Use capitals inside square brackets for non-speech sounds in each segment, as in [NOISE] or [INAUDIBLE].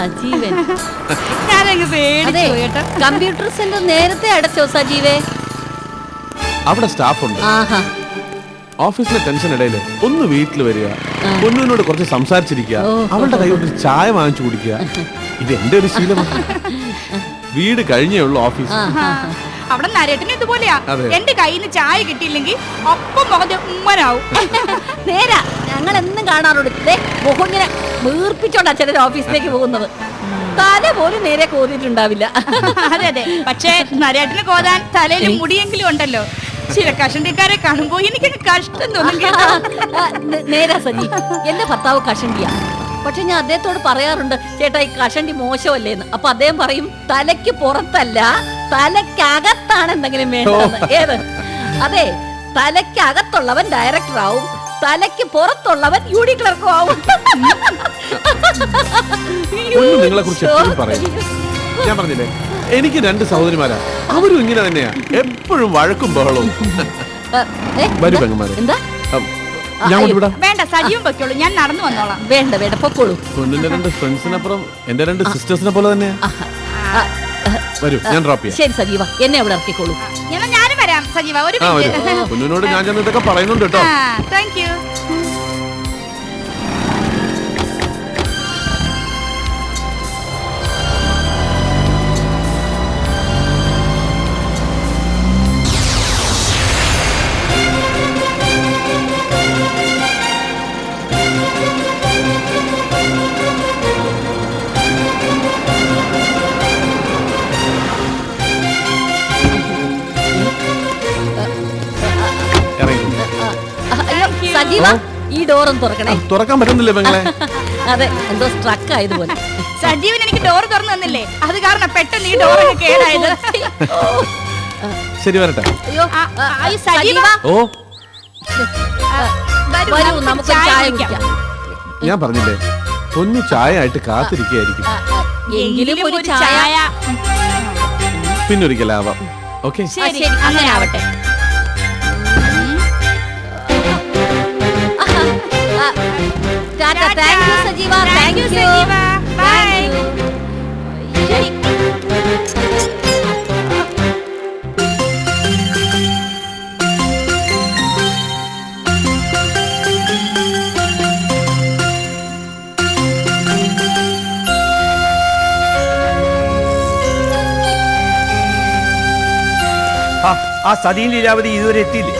സജീവൻ. [LAUGHS] ഞാനങ്ങ് പേടിച്ചു അതെ പോയി കേട്ടോ. കമ്പ്യൂട്ടർ സെന്റർ നേരത്തെ അടച്ചോ സജീവേ? അവിടെ സ്റ്റാഫ് ഉണ്ട്. ആഹാ. ഓഫീസിലെ ടെൻഷൻ ഇടയിൽ ഒന്ന് വീട്ടിൽ വരിക. പൊന്നുവിനോട് കുറച്ച് സംസാരിച്ചിരിക്കുക ഓ. അവളുടെ കൈ കൊണ്ട് ഒരു ചായ വാങ്ങിച്ചു കുടിക്കുക. ഇത് എന്റെ ഒരു ശീലമാണ് [LAUGHS] വീട് കഴിഞ്ഞേ ഉള്ളൂ ഓഫീസ്. ആ, ആ, ആ. അവിടെ നരേട്ടന് ഇതുപോലെയാ. എന്റെ കയ്യിൽ നിന്ന് ചായ കിട്ടിയില്ലെങ്കിൽ ഒപ്പം മുഖത്ത് ഉമ്മനാവും. [LAUGHS] നേരാ ഞങ്ങൾ എന്നും കാണാറുണ്ട്. ദേ, മുഖം ഇങ്ങനെ വീർപ്പിച്ചോണ്ടാ ചിലർ ഓഫീസിലേക്ക് പോകുന്നത്. തല പോലും നേരെ കോതിട്ടുണ്ടാവില്ല [LAUGHS] അതെ അതെ. പക്ഷേ നരേട്ടന് കോതാൻ തലയിൽ മുടിയെങ്കിലും ഉണ്ടല്ലോ. ചില കഷണ്ടിക്കാരെ കാണുമ്പോ എനിക്ക് കഷ്ടം തോന്നും കേട്ടോ. ആ, നേ- നേരാ സജി. എന്റെ ഭർത്താവ് കഷണ്ടിയാ. പക്ഷെ ഞാൻ അദ്ദേഹത്തോട് പറയാറുണ്ട് ചേട്ടാ ഈ കഷണ്ടി മോശമല്ലേന്ന്. അപ്പൊ അദ്ദേഹം പറയും തലയ്ക്ക് പുറത്തല്ല തലയ്ക്കകത്താണ് എന്തെങ്കിലും വേണ്ടത് ഏത്? അതെ തലക്കകത്തുള്ളവൻ ഡയറക്ടർ ആവും. തലയ്ക്ക് പുറത്തുള്ളവൻ യൂണി ക്ലർക്കും ആവും. നിങ്ങളെ കുറിച്ച് എപ്പോഴും പറയും. ഞാൻ പറഞ്ഞില്ലേ എനിക്ക് രണ്ട് സഹോദരിമാരാ. അവരും ഇങ്ങനെ തന്നെയാ. എപ്പോഴും വഴക്കും ബഹളവും. ഏ, വരൂ പെങ്ങന്മാരെ. എന്താ? ഞാൻ വേണ്ട വെക്കോളൂ ഞാൻ നടന്നു വന്നോളാം. വേണ്ട വേണ്ട പൊക്കോളൂ രണ്ട് ഫ്രണ്ട്സിനപ്പുറം എന്റെ രണ്ട് സിസ്റ്റേഴ്സിനെ പോലെ തന്നെയാ. വരൂ ഞാൻ ഡ്രോപ്പ് ചെയ്യാം. ശരി സജീവ. എന്നെ അവിടെ ഇറക്കിക്കോളൂ. എന്നാ ഞാനും വരാം സജീവ. ഒരു ആ വരൂ. മിനിറ്റ് പൊന്നിനോട് ഞാൻ ചെന്നിട്ടൊക്കെ പറയുന്നുണ്ട് കേട്ടോ. ആ താങ്ക് യു സജീവ ഈ ഡോറും തുറക്കണേ. തുറക്കാൻ പറ്റുന്നില്ല പെങ്ങളെ? [LAUGHS] അതെ എന്തോ സ്ട്രക്ക് ആയതുപോലെ. സജീവൻ എനിക്ക് ഡോർ തുറന്നു തന്നില്ലേ? അത് കാരണം പെട്ടെന്ന് ഈ ഡോർ കേടായത്. ശരി വരട്ടെ. അയ്യോ സജീവ. ഓ. വരൂ, നമുക്ക് ചായ കുടിക്കാം. ഞാൻ പറഞ്ഞില്ലേ പൊന്നു ചായ ആയിട്ട് കാത്തിരിക്കുകയായിരിക്കും എങ്കിലും ഒരു ചായ. പിന്നൊരിക്കലാവാം ഓക്കെ? ശരി അങ്ങനെ ആവട്ടെ. ടാറ്റ താങ്ക് യു സജീവ. താങ്ക് യു സജീവ. ബൈ ആ, ആ സതീൻ ലീലാവതി ഇതുവരെ എത്തിയില്ലേ?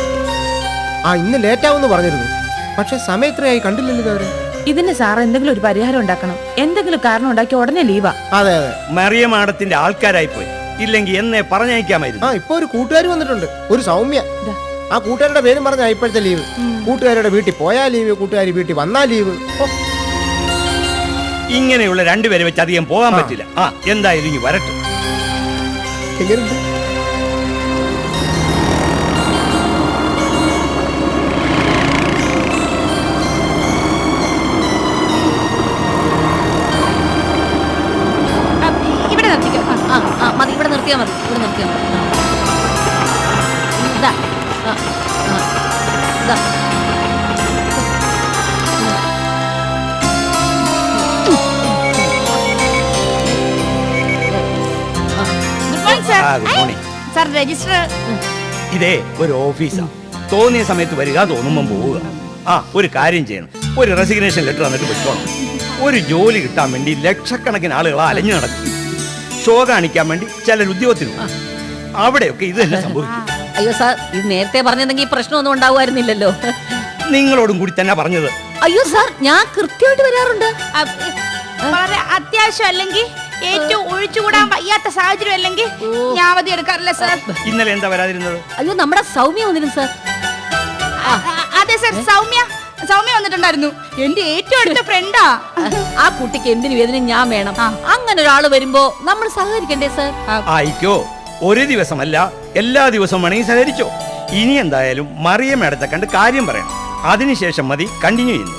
ആ ഇന്ന് ലേറ്റാവും പറഞ്ഞിരുന്നു. പക്ഷെ സമയത്രയായി കണ്ടില്ലല്ലോ ഇതുവരെ ഇതിന് സാർ എന്തെങ്കിലും ഒരു പരിഹാരം ഉണ്ടാക്കണം. എന്തെങ്കിലും കാരണം ഉണ്ടാക്കി ഉടനെ ലീവാ. അതെ അതെ. മറിയ മാഡത്തിന്റെ ആൾക്കാരായി പോയി ഇല്ലെങ്കിൽ എന്നെ പറഞ്ഞയക്കാമായിരുന്നു. ആ ഇപ്പൊ ഒരു കൂട്ടുകാർ വന്നിട്ടുണ്ട്. ഒരു സൗമ്യ. ആ കൂട്ടുകാരുടെ പേരും പറഞ്ഞ ഇപ്പോഴത്തെ ലീവ്. കൂട്ടുകാരുടെ വീട്ടിൽ പോയാ ലീവ് കൂട്ടുകാരി വീട്ടിൽ വന്നാ ലീവ്. ഇങ്ങനെയുള്ള രണ്ടുപേരെ വെച്ച് അധികം പോകാൻ പറ്റില്ല. ആ എന്തായാലും ഇനി വരട്ടെ. എങ്ങനെയുണ്ട്? ഇവിടെ മതി. ഇവിടെ നിർത്തിയാൽ മതി. ഇതാ. ഇതാ. സർ രജിസ്റ്റർ ഇതേ ഒരു ഓഫീസാ. തോന്നിയ സമയത്ത് വരിക തോന്നുമ്പം പോവുക. ആ ഒരു കാര്യം ചെയ്യണം. ഒരു റെസിഗ്നേഷൻ ലെറ്റർ തന്നിട്ട് വെച്ചോണം. ഒരു ജോലി കിട്ടാൻ വേണ്ടി ലക്ഷക്കണക്കിന് ആളുകൾ അലഞ്ഞു നടക്കും. ഷോ കാണിക്കാൻ വേണ്ടി ചിലർ ഉദ്യോഗത്തിന് പോകും അവിടെയൊക്കെ ഇത് തന്നെ സംഭവിക്കും. അയ്യോ സാർ ഇത് നേരത്തെ പറഞ്ഞതെങ്കിൽ ഈ പ്രശ്നമൊന്നും ഉണ്ടാവുമായിരുന്നില്ലല്ലോ. നിങ്ങളോടും കൂടി തന്നെ പറഞ്ഞത്. അയ്യോ സാർ ഞാൻ കൃത്യമായിട്ട് വരാറുണ്ട്. വളരെ അത്യാവശ്യം അല്ലെങ്കിൽ ഏറ്റവും ഒഴിച്ചുകൂടാൻ വയ്യാത്ത സാഹചര്യം അല്ലെങ്കിൽ. ഞാൻ അവധി എടുക്കാറില്ല സാർ. ഇന്നലെ എന്താ വരാതിരുന്നത്? അയ്യോ നമ്മുടെ സൗമ്യ വന്നിരുന്നു സാർ. അതെ സാർ സൗമ്യ. സൗമ്യ വന്നിട്ടുണ്ടായിരുന്നു. എന്റെ ഏറ്റവും അടുത്ത ഫ്രണ്ടാ ആ കുട്ടിക്ക് എന്തിനു വേദന ഞാൻ വേണം. അങ്ങനെ ഒരാൾ വരുമ്പോ നമ്മൾ സഹകരിക്കണ്ടേ സർ ആയിക്കോ. ഒരു ദിവസമല്ല എല്ലാ ദിവസവും വേണമെങ്കിൽ സഹകരിച്ചോ. ഇനി എന്തായാലും മറിയ മേടത്തെ കണ്ട് കാര്യം പറയണം. അതിനുശേഷം മതി കണ്ടിന്യൂ ചെയ്യുന്നു.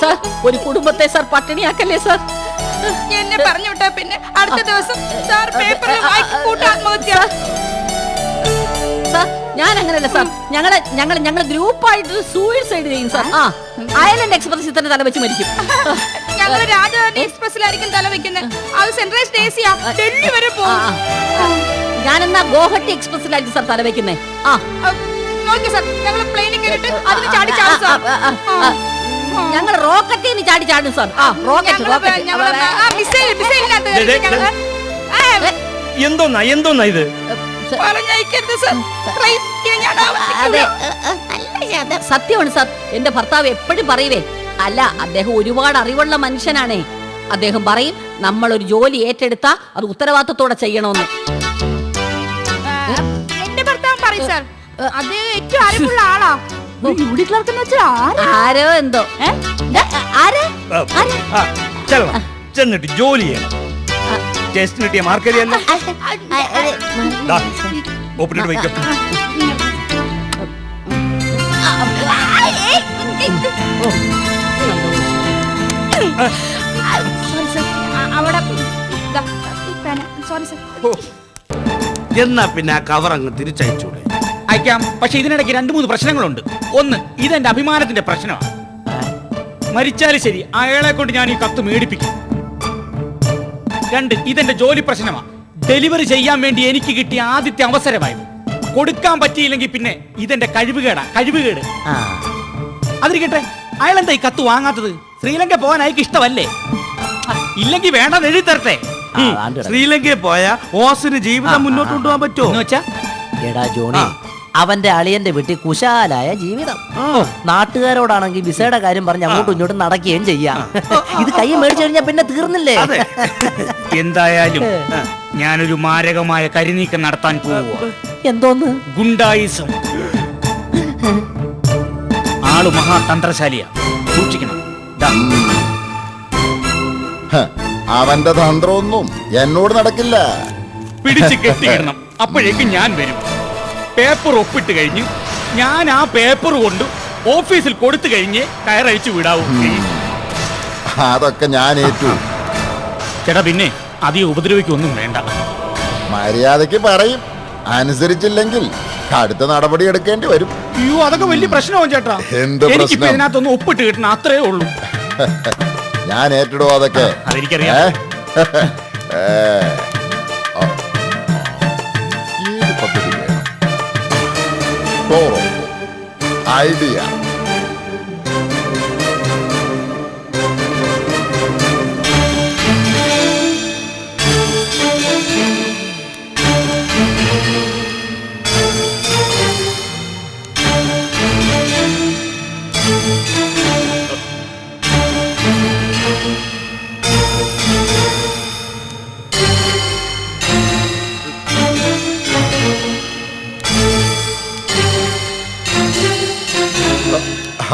സർ ഒരു കുടുംബത്തെ സർ പട്ടിണിയാക്കല്ലേ സർ എന്നെ പറഞ്ഞു വിട്ടാ പിന്നെ അടുത്ത ദിവസം സാർ പേപ്പറിൽ വായിക്ക് കൂട്ടാത്മഹത്യ. സാർ ഞാൻ അങ്ങനെയല്ല സാർ. ഞങ്ങൾ ഞങ്ങൾ ഞങ്ങൾ ഗ്രൂപ്പായിട്ട് സൂയിസൈഡ് ചെയ്യും സാർ. ആ അയലൻഡ് എക്സ്പ്രസിൽ തന്നെ തല വെച്ച് മരിക്കും. ഞങ്ങൾ രാജധാനി എക്സ്പ്രസിലായിരിക്കും തല വെക്കുന്നത് അത് സിയാ ഡൽഹി വരെ പോകും. ഞാൻ എന്നാ ഞാനെന്നാ ഗോഹട്ടി എക്സ്പ്രസിലായിരിക്കും സാർ തല വെക്കുന്നേ ആ നോക്കി സാർ ഞങ്ങൾ പ്ലെയിനിൽ അതിന് ചാടി ചാടും സാർ. ഞങ്ങൾ റോക്കറ്റിൽ ചാടി ചാടും സാർ. ആ റോക്കറ്റ് റോക്കറ്റ് എന്തോന്നാ എന്തോന്നാ ഇത്? അതെ. സത്യമാണ് സാർ എന്റെ ഭർത്താവ് എപ്പോഴും പറയുവേ അല്ല അദ്ദേഹം ഒരുപാട് അറിവുള്ള മനുഷ്യനാണേ. അദ്ദേഹം പറയും നമ്മൾ ഒരു ജോലി ഏറ്റെടുത്താ അത് ഉത്തരവാദിത്തത്തോടെ ചെയ്യണമെന്ന്. എന്റെ ഭർത്താവ് പറയും സാർ. അത് ഏറ്റവും അറിവുള്ള ആളാ. യൂണി ക്ലർക്ക് എന്ന് വെച്ചാൽ ആരോ? എന്തോ? ആര്? ചെന്നിട്ട് ജോലി ചെയ്യണം. ടെസ്റ്റിന് കിട്ടിയ വയ്ക്കും സാർ എന്നാ പിന്നെ ആ കവർ അങ്ങ് തിരിച്ചയച്ചൂടെ? അയക്കാം. പക്ഷെ ഇതിനിടയ്ക്ക് രണ്ട് മൂന്ന് പ്രശ്നങ്ങളുണ്ട്. ഒന്ന് ഇതെന്റെ അഭിമാനത്തിന്റെ പ്രശ്നമാണ്. മരിച്ചാലും ശരി അയാളെ കൊണ്ട് ഞാൻ ഈ കത്ത് മേടിപ്പിക്കും. രണ്ട് ഇതെന്റെ ജോലി പ്രശ്നമാണ് ഡെലിവറി ചെയ്യാൻ വേണ്ടി എനിക്ക് കിട്ടിയ ആദ്യത്തെ അവസരമായത് കൊടുക്കാൻ പറ്റിയില്ലെങ്കിൽ പിന്നെ ഇതെന്റെ കഴിവുകേടാ കഴിവുകേട്. അതിരിക്കട്ടെ അയാൾ എന്താ ഈ കത്ത് വാങ്ങാത്തത്? ശ്രീലങ്ക പോകാൻ അയാൾക്ക് ഇഷ്ടമല്ലേ? ഇല്ലെങ്കിൽ വേണ്ട എഴുതി തരട്ടെ. ശ്രീലങ്കയിൽ പോയാ ഓസിന് ജീവിതം മുന്നോട്ട് കൊണ്ടുപോകാൻ പറ്റുമോ? എന്ന് വെച്ചാ എടാ ജോണി അവന്റെ അളിയന്റെ വീട്ടിൽ കുശാലായ ജീവിതം. നാട്ടുകാരോടാണെങ്കിൽ വിസയുടെ കാര്യം പറഞ്ഞ് അങ്ങോട്ടും ഇങ്ങോട്ടും നടക്കുകയും ചെയ്യാം. ഇത് കൈ മേടിച്ചു കഴിഞ്ഞാൽ പിന്നെ തീർന്നില്ലേ? എന്തായാലും ഞാനൊരു മാരകമായ കരിനീക്കം നടത്താൻ പോവുക എന്തോന്ന്? ഗുണ്ടായിസം. ആൾ മഹാതന്ത്രശാലിയാ. സൂക്ഷിക്കണം. ദാ, ഹ, അവന്റെ തന്ത്രമൊന്നും എന്നോട് നടക്കില്ല. പിടിച്ച് [LAUGHS] കെട്ടിയിടണം. അപ്പോഴേക്കും ഞാൻ വരും. പേപ്പർ ഒപ്പിട്ട് കഴിഞ്ഞ് ഞാൻ ആ പേപ്പർ കൊണ്ട് ഓഫീസിൽ കൊടുത്തു കഴിഞ്ഞ് കയറഴിച്ചു വിടാവൂ. അതൊക്കെ ഞാൻ ഏറ്റു. ചേട്ടാ പിന്നെ? അധികം ഉപദ്രവിക്കൊന്നും വേണ്ട. മര്യാദയ്ക്ക് പറയും. അനുസരിച്ചില്ലെങ്കിൽ അടുത്ത നടപടി എടുക്കേണ്ടി വരും. അയ്യോ അതൊക്കെ വലിയ പ്രശ്നമാണ് ചേട്ടാ. എന്ത് എനിക്കിപ്പോ പ്രശ്നം? ഇതിനകത്തൊന്ന് ഒപ്പിട്ട് കിട്ടണം അത്രേ ഉള്ളൂ. [LAUGHS] ഞാൻ ഏറ്റെടുവോ അതൊക്കെ? അതെനിക്കറിയാം. ഏ? [LAUGHS] ഏ. ആ. ഏത് പദ്ധതി വേണം. ടോറോ ഐഡിയ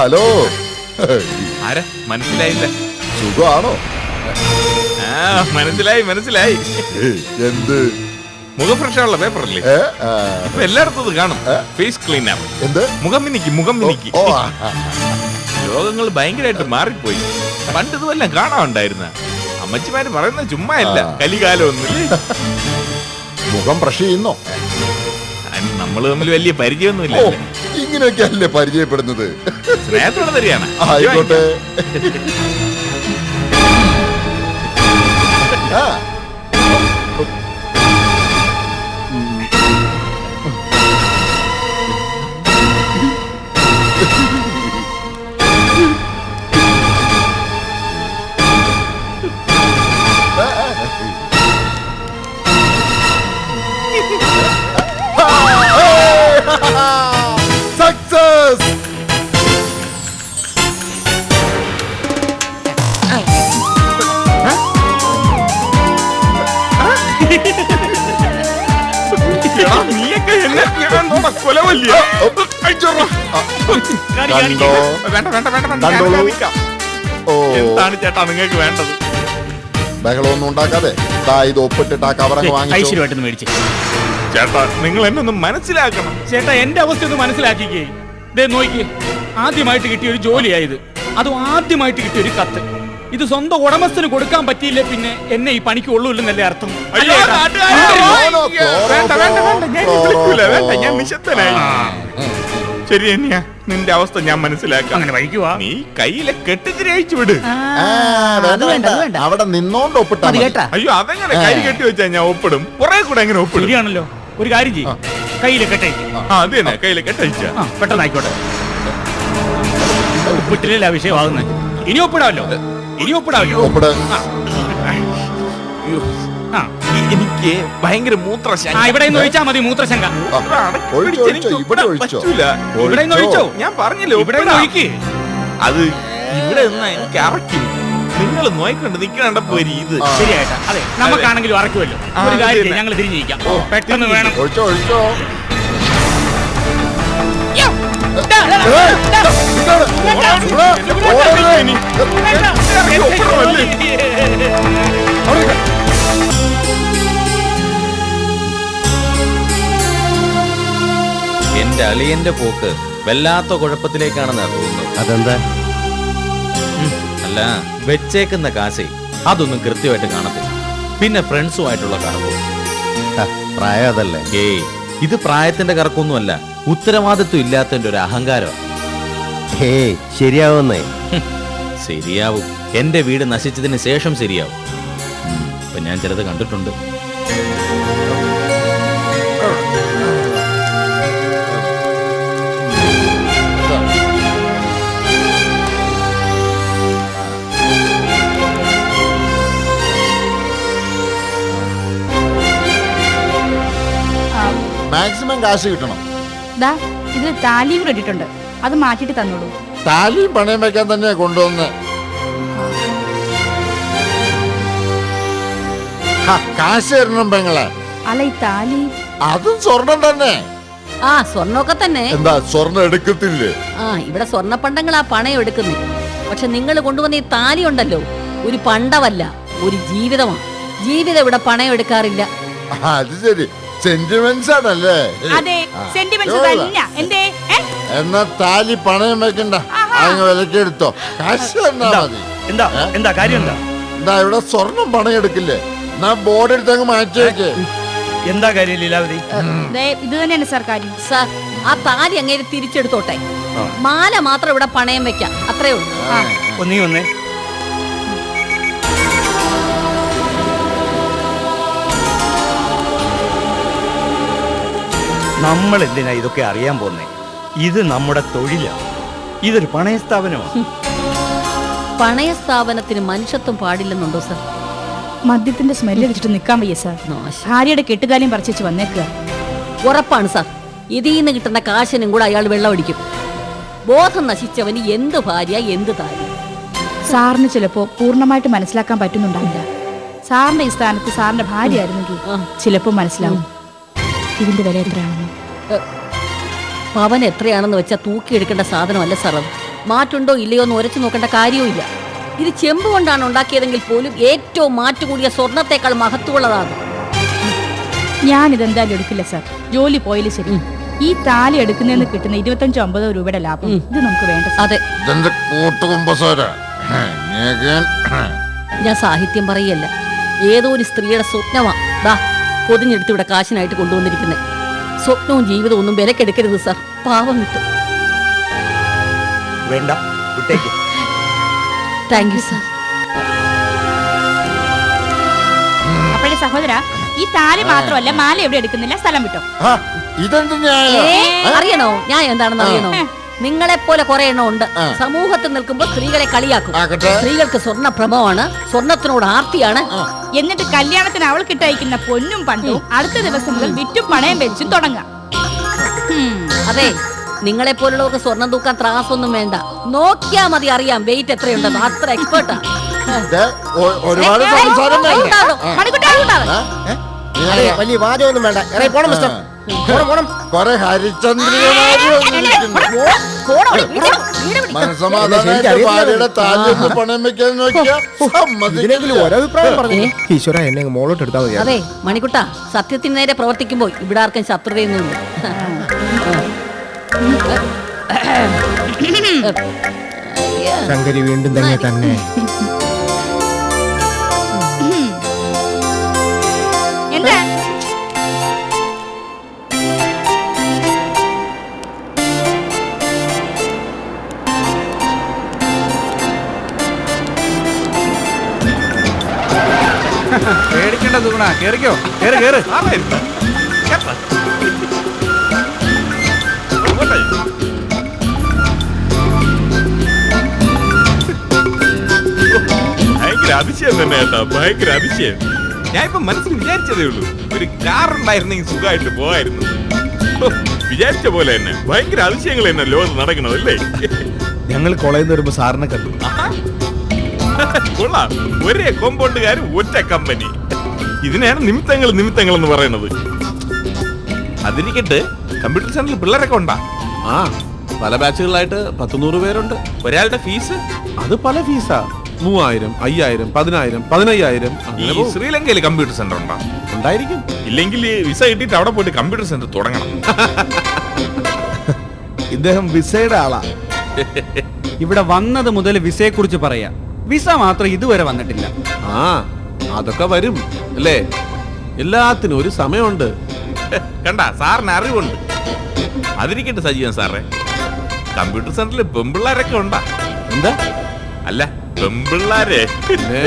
ഹലോ. ആരാ? മനസ്സിലായില്ല. സുഖമാണോ ആ മനസ്സിലായി മനസ്സിലായി. എന്ത്? മുഖം ഫ്രഷ് ഉള്ള പേപ്പറല്ലേ? ആ, എല്ലായിടത്തും കാണും. ഫേസ് ക്ലീൻ ആപ്പ് എന്ത്? മുഖം മിനിക്ക് മുഖം മിനിക്ക്. രോഗങ്ങൾ ഭയങ്കരമായിട്ട് മാറിപ്പോയി. പണ്ട് ഇതുമെല്ലാം കാണാറുണ്ടായിരുന്ന അമ്മച്ചിമാര് പറയുന്ന ചുമ്മാ അല്ല. കലികാലം ഒന്നുമില്ലേ മുഖം ബ്രഷ് ചെയ്യുന്നോ? നമ്മൾ തമ്മിൽ വലിയ പരിചയമൊന്നുമില്ല ഇങ്ങനെയൊക്കെ അല്ലേ പരിചയപ്പെടുന്നത്? സ്നേഹത്തോടെ തരികയാണ് ആയിക്കോട്ടെ. ആ. കൊലവല്ലിയ കണ്ടോ? വേണ്ട വേണ്ട വേണ്ട വേണ്ട. കണ്ടോളൂ. ഞാൻ ഓ. എന്താണ് ചേട്ടാ നിങ്ങൾക്ക് വേണ്ടത്? ബഹളമൊന്നും ഉണ്ടാക്കാതെ ദാ ഇത് ഒപ്പിട്ടിട്ട് ആ കവറങ്ങ് വാങ്ങിച്ചു. ഐശ്വര്യമായിട്ടൊന്ന് മേടിച്ച്. ചേട്ടാ നിങ്ങൾ എന്നെ ഒന്ന് മനസ്സിലാക്കണം. ചേട്ടാ എന്റെ അവസ്ഥ ഒന്ന് മനസ്സിലാക്കിക്കേ. ദേ നോക്കി ആദ്യമായിട്ട് കിട്ടിയ ഒരു ജോലിയായത് അതും ആദ്യമായിട്ട് കിട്ടിയ ഒരു കത്ത്. ഇത് സ്വന്തം ഉടമസ്ഥന് കൊടുക്കാൻ പറ്റിയില്ലേ പിന്നെ? എന്നെ ഈ പണിക്ക് ഉള്ളൂല്ലെന്നല്ലേ അർത്ഥം? വേണ്ട വേണ്ട വേണ്ട ഞാൻ വിളിക്കൂല വേണ്ട ഞാൻ നിശബ്ദനായി. ശരി തന്നെയാ നിന്റെ അവസ്ഥ ഞാൻ മനസ്സിലാക്കാം. അങ്ങനെ വഴിക്കുവാ നീ കയ്യിലെ കെട്ടിച്ചിരി അയച്ചു വിട്. ആ, വേണ്ട, വേണ്ട. അവിടെ നിന്നോണ്ട് ഒപ്പിട്ടാ അത് മതി. കേട്ടാ. അയ്യോ അതെങ്ങനെ കൈ കെട്ടി വെച്ചാ ഞാൻ ഒപ്പിടും? കുറെ കൂടെ എങ്ങനെ ഒപ്പിടും? ശരിയാണല്ലോ. ഒരു കാര്യം ചെയ്യും. കയ്യിൽ കെട്ടേക്ക് ആ അത് തന്നെ. കയ്യിലെ കെട്ടയച്ച ആ പെട്ടെന്ന് ആയിക്കോട്ടെ ഒപ്പിട്ടില്ല വിഷയമാകുന്നത്. ഇനി ഒപ്പിടാമല്ലോ. ഇനി ഒപ്പിട് ആ. എനിക്ക് ഭയങ്കര മൂത്രശങ്ക ഇവിടെ നിന്ന് ഒഴിച്ചാ മതി മൂത്രശങ്ക. ഒഴിച്ചോ, ഒഴിച്ചോ, ഇവിടെ ഒഴിച്ചോ. പറ്റൂല. ഇവിടെ നിന്ന് ഒഴിച്ചോ. ഞാൻ പറഞ്ഞല്ലോ ഇവിടെ നിന്ന് ഒഴിക്ക്. അത് ഇവിടെ നിന്നാ എനിക്ക് അറക്കും നിങ്ങൾ നോയിക്കൊണ്ട് നിക്കണ്ടപ്പോ ഒരു ഇത്. ആ. ശരിയായിട്ടാ. അതെ നമുക്കാണെങ്കിലും അറക്കുമല്ലോ ആ, ഒരു കാര്യം. ഞങ്ങൾ തിരിഞ്ഞിരിക്കാം. പെട്ടെന്ന് വേണം. ഒഴിച്ചോ ഒഴിച്ചോ. എന്റെ അളിയന്റെ പോക്ക് വല്ലാത്ത കുഴപ്പത്തിലേക്കാണെന്ന് തോന്നുന്നു. അതെന്താ? അല്ല വെച്ചേക്കുന്ന കാശേ അതൊന്നും കൃത്യമായിട്ട് കാണത്തില്ല. പിന്നെ ഫ്രണ്ട്സുമായിട്ടുള്ള കറക്കും പ്രായം അതല്ലേ? ഏയ് ഇത് പ്രായത്തിന്റെ കറക്കൊന്നുമല്ല. ഉത്തരവാദിത്വം ഇല്ലാത്തതിന്റെ ഒരു അഹങ്കാരം. ഹേയ് ശരിയാവുന്നേ. ശരിയാവും. എന്റെ വീട് നശിച്ചതിന് ശേഷം ശരിയാവും. ഉം, ഇപ്പൊ ഞാൻ ചിലത് കണ്ടിട്ടുണ്ട്. മാക്സിമം കാശ് കിട്ടണം. ദാ ഇതിൽ താലിയും കൂടെ ഇട്ടിട്ടുണ്ട്. അത് മാറ്റിയിട്ട് തന്നോളൂ. താലിയും പണയം വെക്കാൻ തന്നെയാ കൊണ്ടുവന്ന്. കാശ് തരണം പെങ്ങളെ. അല്ല ഈ താലി. അതും സ്വർണം തന്നെ. ആ സ്വർണമൊക്കെ തന്നെ. എന്താ സ്വർണം എടുക്കത്തില്ലേ? ആ ഇവിടെ സ്വർണപ്പണ്ടങ്ങളാ പണയം എടുക്കുന്നേ. പക്ഷെ നിങ്ങൾ കൊണ്ടുവന്ന ഈ താലി ഉണ്ടല്ലോ ഒരു പണ്ടമല്ല ഒരു ജീവിതമാണ് ജീവിതം ഇവിടെ പണയം എടുക്കാറില്ല. അത് ശരി. സെന്റിമെന്റ്സ് ആണല്ലേ? അതെ സെന്റിമെന്റ്സ് ചോദില്ല. തന്നെ എന്തേ? ഏ? എന്നാ താലി പണയം വെക്കണ്ട. അങ്ങ് വിലക്കെടുത്തോ കാശ് തന്നാ മതി. എന്താ? എന്താ? കാര്യം എന്താ? എന്താ ഇവിടെ സ്വർണം പണം എടുക്കില്ലേ എന്നാ ബോർഡ് എടുത്ത് അങ്ങ് മാറ്റി വെക്കേ. എന്താ കാര്യം ലീലാവതി? ഇത് തന്നെയാണ് സാർ കാര്യം. സാർ ആ താലി അങ്ങേര് തിരിച്ചെടുത്തോട്ടെ. മാല മാത്രം ഇവിടെ പണയം വെക്കാം. അത്രേ ഉള്ളൂ. ഒന്നേ ഒന്നീ. നമ്മൾ എന്തിനാ ഇതൊക്കെ അറിയാൻ പോന്നേ? ഇത് നമ്മുടെ തൊഴിലാണ് ഇതൊരു പണയ സ്ഥാപനമാണ് പണയ സ്ഥാപനത്തിന് മനുഷ്യത്വം പാടില്ലെന്നുണ്ടോ സാർ? മദ്യത്തിന്റെ സ്മെല്ല് അടിച്ചിട്ട് നിൽക്കാൻ വയ്യ സാർ. ഭാര്യയുടെ കെട്ടുകാലിയും പറിച്ചു വന്നേക്കുക. ഉറപ്പാണ് സാർ. ഇതിൽ നിന്ന് കിട്ടുന്ന കാശിനും കൂടെ അയാൾ വെള്ളമടിക്കും ബോധം നശിച്ചവന് എന്ത് ഭാര്യ എന്ത് താരി? സാറിന് ചിലപ്പോ പൂർണമായിട്ട് മനസ്സിലാക്കാൻ പറ്റുന്നുണ്ടാവില്ല. സാറിന്റെ ഈ സ്ഥാനത്ത് സാറിന്റെ ഭാര്യ ആയിരുന്നെങ്കിൽ. ചിലപ്പോ മനസ്സിലാവും. ഇതിന്റെ വില എത്രയാണെന്ന്? പവൻ എത്രയാണെന്ന് വെച്ചാൽ തൂക്കിയെടുക്കേണ്ട സാധനമല്ല സാർ അത്. മാറ്റുണ്ടോ ഇല്ലയോ എന്ന് ഉരച്ചു നോക്കേണ്ട കാര്യവുമില്ല ഇത് ചെമ്പ് കൊണ്ടാണ് ഉണ്ടാക്കിയതെങ്കിൽ പോലും ഏറ്റവും മാറ്റു കൂടിയ സ്വർണത്തെക്കാൾ മഹത്വമുള്ളതാണ്. ഞാൻ ഇതെന്തായാലും എടുക്കില്ല സാർ. ജോലി പോയാലും ശരി. ഈ താലി എടുക്കുന്നതിന് കിട്ടുന്ന ഇരുപത്തഞ്ചോ അമ്പതോ രൂപയുടെ ലാഭം. ഇത് നമുക്ക് വേണ്ട. അതെ. ഞാൻ സാഹിത്യം പറയല്ല. ഏതോ ഒരു സ്ത്രീയുടെ സ്വപ്നമാ. ദാ പൊതിഞ്ഞെടുത്ത് ഇവിടെ കാശിനായിട്ട് കൊണ്ടുവന്നിരിക്കുന്നത് സ്വപ്നവും ജീവിതവും ഒന്നും വിലക്കെടുക്കരുത് സാർ. പാവം കിട്ടും വേണ്ട വിട്ടേക്ക്. താങ്ക് യു സാർ അപ്പോഴേ സഹോദര ഈ താലി മാത്രമല്ല മാല എവിടെ എടുക്കുന്നില്ല? സ്ഥലം വിട്ടോ. ഇതെന്ത് അറിയണോ? ഞാൻ എന്താണെന്ന് അറിയണോ? നിങ്ങളെ പോലെ കുറെ എണ്ണം ഉണ്ട്. സമൂഹത്തിൽ നിൽക്കുമ്പോൾ സ്ത്രീകളെ കളിയാക്കും. സ്ത്രീകൾക്ക് സ്വർണ ഭ്രമമാണ് സ്വർണത്തിനോട് ആർത്തിയാണ്. എന്നിട്ട് കല്യാണത്തിന് അവൾ കിട്ടയക്കുന്ന പൊന്നും പണ്ടും അടുത്ത ദിവസം മുതൽ വിറ്റും പണയം വെച്ചും തുടങ്ങാം. അതെ നിങ്ങളെ പോലുള്ളവർക്ക് സ്വർണം തൂക്കാൻ ത്രാസൊന്നും വേണ്ട നോക്കിയാ മതി അറിയാം വെയിറ്റ് എത്രയുണ്ടെന്ന് അത്ര എക്സ്പേർട്ടാ ഒരുപാട് സംസാരം? വലിയ വാചകമൊന്നും വേണ്ട ഇറങ്ങി പോണം മിസ്റ്റർ പോണം പോണം കൊറേ ഈശ്വര എന്നെ മോളോട്ട് എടുത്താൽ മതി അതെ മണിക്കുട്ട സത്യത്തിന് നേരെ പ്രവർത്തിക്കുമ്പോൾ ഇവിടെ ആർക്കും ശത്രുതയൊന്നുമില്ല ശങ്കരി വീണ്ടും തന്നെ തന്നെ. പേടിക്കണ്ട സുഗുണ കേറിക്കോ. കേറ് കേറ്. സാറായിരുന്നു. കേട്ടോ? പോട്ടെ. ഭയങ്കര അതിശയം തന്നെ കേട്ടോ. ഭയങ്കര അതിശയം. ഞാൻ ഇപ്പൊ മനസ്സിൽ വിചാരിച്ചതേ ഉള്ളൂ. ഒരു കാർ ഉണ്ടായിരുന്നെങ്കിൽ സുഖമായിട്ട് പോവായിരുന്നു. വിചാരിച്ച പോലെ തന്നെ. ഭയങ്കര അതിശയങ്ങൾ തന്നെ ലോകത്ത് നടക്കണത് അല്ലേ? ഞങ്ങൾ കോളേജിൽ നിന്ന് വരുമ്പോ സാറിനെ കണ്ടു. കൊള്ളാം. ഒരേ കോമ്പൗണ്ടുകാരും ഒറ്റ കമ്പനി ഇതിനെയാണ് നിമിത്തങ്ങൾ നിമിത്തങ്ങൾ എന്ന് പറയുന്നത്. അതിരിക്കട്ട് കമ്പ്യൂട്ടർ സെന്ററിൽ പിള്ളേരൊക്കെ ഉണ്ടാ? ആ പല ബാച്ചുകളിലായിട്ട് പത്തുനൂറ് പേരുണ്ട്. ഒരാളുടെ ഫീസ് അത് പല ഫീസാ മൂവായിരം അയ്യായിരം പതിനായിരം പതിനയ്യായിരം. ഈ. ശ്രീലങ്കയിൽ കമ്പ്യൂട്ടർ സെന്റർ ഉണ്ടോ? ഉണ്ടായിരിക്കും. ഇല്ലെങ്കിൽ വിസ കിട്ടിയിട്ട് അവിടെ പോയിട്ട് കമ്പ്യൂട്ടർ സെന്റർ തുടങ്ങണം. [LAUGHS] ഇദ്ദേഹം വിസയുടെ ആളാ. [LAUGHS] ഇവിടെ വന്നത് മുതൽ വിസയെ കുറിച്ച് പറയാ. വിസ മാത്രം ഇതുവരെ വന്നിട്ടില്ല. ആ. അതൊക്കെ വരും അല്ലേ? എല്ലാത്തിനും ഒരു സമയമുണ്ട്. കണ്ട സാറിന് അറിവുണ്ട്. അതിരിക്കട്ടെ സജീവൻ സാറേ. കമ്പ്യൂട്ടർ സെന്ററിൽ പെമ്പിള്ളാരൊക്കെ ഉണ്ടാ? എന്താ? അല്ല പെമ്പിള്ളാരെ. ഏ.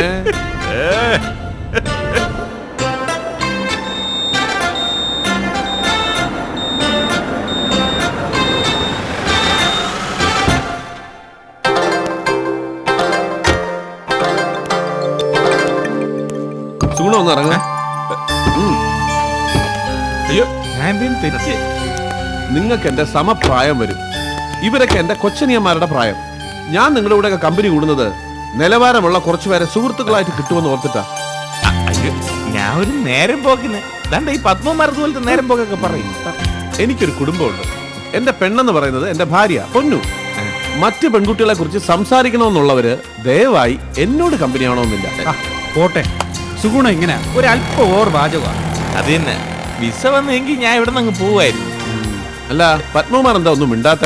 നിങ്ങൾക്ക് എന്റെ സമപ്രായം വരും. ഇവരൊക്കെ എന്റെ കൊച്ചനിയന്മാരുടെ പ്രായം. ഞാൻ നിങ്ങളുടെ കൂടെ കമ്പനി കൂടുന്നത് നിലവാരമുള്ള കുറച്ചുപേരെ സുഹൃത്തുക്കളായിട്ട് കിട്ടുമെന്ന് ഓർത്തിട്ടാ. അയ്യോ ഞാൻ ഒരു നേരം പോക്കിന്. ദാണ്ട ഈ പോലത്തെ നേരം പോക്കൊക്കെ പറയും. എനിക്കൊരു കുടുംബമുണ്ട്. എന്റെ പെണ്ണെന്ന് പറയുന്നത് എന്റെ ഭാര്യ പൊന്നു. മറ്റ് പെൺകുട്ടികളെ കുറിച്ച് സംസാരിക്കണമെന്നുള്ളവര് ദയവായി എന്നോട് കമ്പനി ആവണമെന്നില്ല ആ, പോട്ടെ. സുഗുണ ഇങ്ങനെ. ഒരല്പ ഓർ വാചകമാണ് അത് തന്നെ വിസ വന്നെങ്കിൽ ഞാൻ ഇവിടെ നിന്ന് അങ്ങ് പോവായിരുന്നു. അല്ല പത്മകുമാർ എന്താ ഒന്നും മിണ്ടാത്ത?